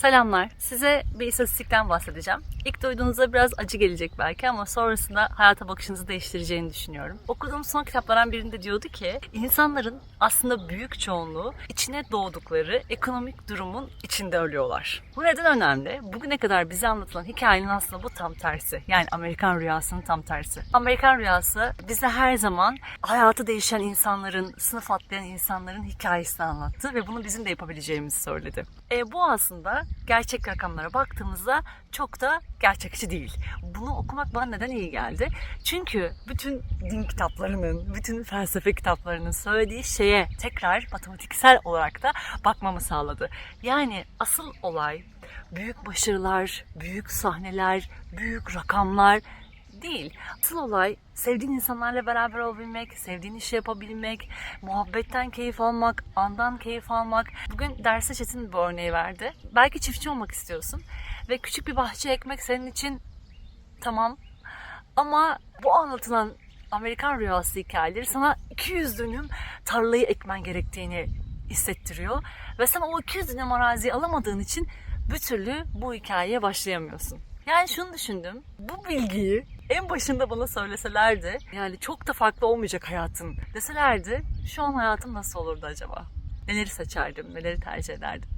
Selamlar. Size bir istatistikten bahsedeceğim. İlk duyduğunuzda biraz acı gelecek belki ama sonrasında hayata bakışınızı değiştireceğini düşünüyorum. Okuduğum son kitaplardan birinde diyordu ki insanların aslında büyük çoğunluğu içine doğdukları ekonomik durumun içinde ölüyorlar. Bu neden önemli? Bugüne kadar bize anlatılan hikayenin aslında bu tam tersi. Yani Amerikan rüyasının tam tersi. Amerikan rüyası bize her zaman hayatı değişen insanların, sınıf atlayan insanların hikayesini anlattı ve bunu bizim de yapabileceğimizi söyledi. E, bu aslında gerçek rakamlara baktığımızda çok da gerçekçi değil. Bunu okumak bana neden iyi geldi? Çünkü bütün din kitaplarının, bütün felsefe kitaplarının söylediği şeye tekrar matematiksel olarak da bakmamı sağladı. Yani asıl olay büyük başarılar, büyük sahneler, büyük rakamlar değil. Asıl olay sevdiğin insanlarla beraber olabilmek, sevdiğin işi yapabilmek, muhabbetten keyif almak, andan keyif almak. Bugün derste Çetin bir örneği verdi. Belki çiftçi olmak istiyorsun ve küçük bir bahçe ekmek senin için tamam ama bu anlatılan Amerikan rüyası hikayeleri sana 200 dönüm tarlayı ekmen gerektiğini hissettiriyor. Ve sen o 200 dönüm araziyi alamadığın için bir türlü bu hikayeye başlayamıyorsun. Yani şunu düşündüm. Bu bilgiyi en başında bana söyleselerdi, yani çok da farklı olmayacak hayatın deselerdi, şu an hayatım nasıl olurdu acaba? Neleri seçerdim, neleri tercih ederdim?